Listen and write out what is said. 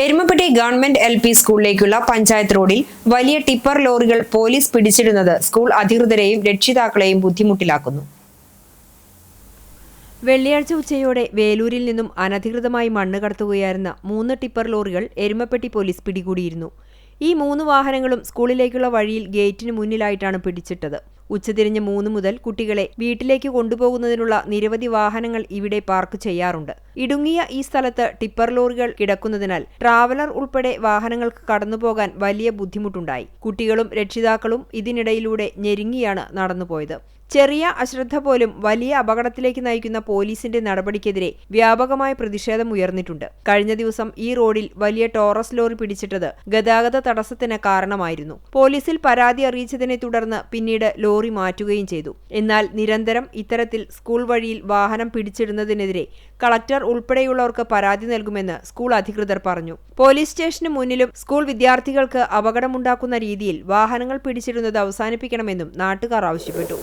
Erumapetty government L P സ്കൂളിലേക്കുള്ള പഞ്ചായത്ത് റോഡിൽ വലിയ ടിപ്പർ ലോറികൾ പോലീസ് പിടിച്ചിടുന്നത് സ്കൂൾ അധികൃതരെയും രക്ഷിതാക്കളെയും ബുദ്ധിമുട്ടിലാക്കുന്നു. വെള്ളിയാഴ്ച ഉച്ചയോടെ വേലൂരിൽ നിന്നും അനധികൃതമായി മണ്ണ് കടത്തുകയായിരുന്ന മൂന്ന് ടിപ്പർ ലോറികൾ എരുമപ്പെട്ടി പോലീസ് പിടികൂടിയിരുന്നു. ഈ മൂന്ന് വാഹനങ്ങളും സ്കൂളിലേക്കുള്ള വഴിയിൽ ഗേറ്റിന് മുന്നിലായിട്ടാണ് പിടിച്ചിട്ടത്. ഉച്ചതിരിഞ്ഞ് മൂന്ന് മുതൽ കുട്ടികളെ വീട്ടിലേക്ക് കൊണ്ടുപോകുന്നതിനുള്ള നിരവധി വാഹനങ്ങൾ ഇവിടെ പാർക്ക് ചെയ്യാറുണ്ട്. ഇടുങ്ങിയ ഈ സ്ഥലത്ത് ടിപ്പർ ലോറികൾ കിടക്കുന്നതിനാൽ ട്രാവലർ ഉൾപ്പെടെ വാഹനങ്ങൾക്ക് കടന്നുപോകാൻ വലിയ ബുദ്ധിമുട്ടുണ്ടായി. കുട്ടികളും രക്ഷിതാക്കളും ഇതിനിടയിലൂടെ ഞെരുങ്ങിയാണ് നടന്നുപോയത്. ചെറിയ അശ്രദ്ധ പോലും വലിയ അപകടത്തിലേക്ക് നയിക്കുന്ന പോലീസിന്റെ നടപടിക്കെതിരെ വ്യാപകമായ പ്രതിഷേധം ഉയർന്നിട്ടുണ്ട്. കഴിഞ്ഞ ദിവസം ഈ റോഡിൽ വലിയ ടോറസ് ലോറി പിടിച്ചിട്ടത് ഗതാഗത തടസ്സത്തിന് കാരണമായിരുന്നു. പോലീസിൽ പരാതി അറിയിച്ചതിനെ തുടർന്ന് പിന്നീട് ലോറി മാറ്റുകയും ചെയ്തു. എന്നാൽ നിരന്തരം ഇത്തരത്തിൽ സ്കൂൾ വഴിയിൽ വാഹനം പിടിച്ചിടുന്നതിനെതിരെ കളക്ടർ ഉൾപ്പെടെയുള്ളവർക്ക് പരാതി നൽകുമെന്ന് സ്കൂൾ അധികൃതർ പറഞ്ഞു. പോലീസ് സ്റ്റേഷന് മുന്നിലും സ്കൂൾ വിദ്യാർത്ഥികൾക്ക് അപകടമുണ്ടാക്കുന്ന രീതിയിൽ വാഹനങ്ങൾ പിടിച്ചിടുന്നത് അവസാനിപ്പിക്കണമെന്നും നാട്ടുകാർ ആവശ്യപ്പെട്ടു.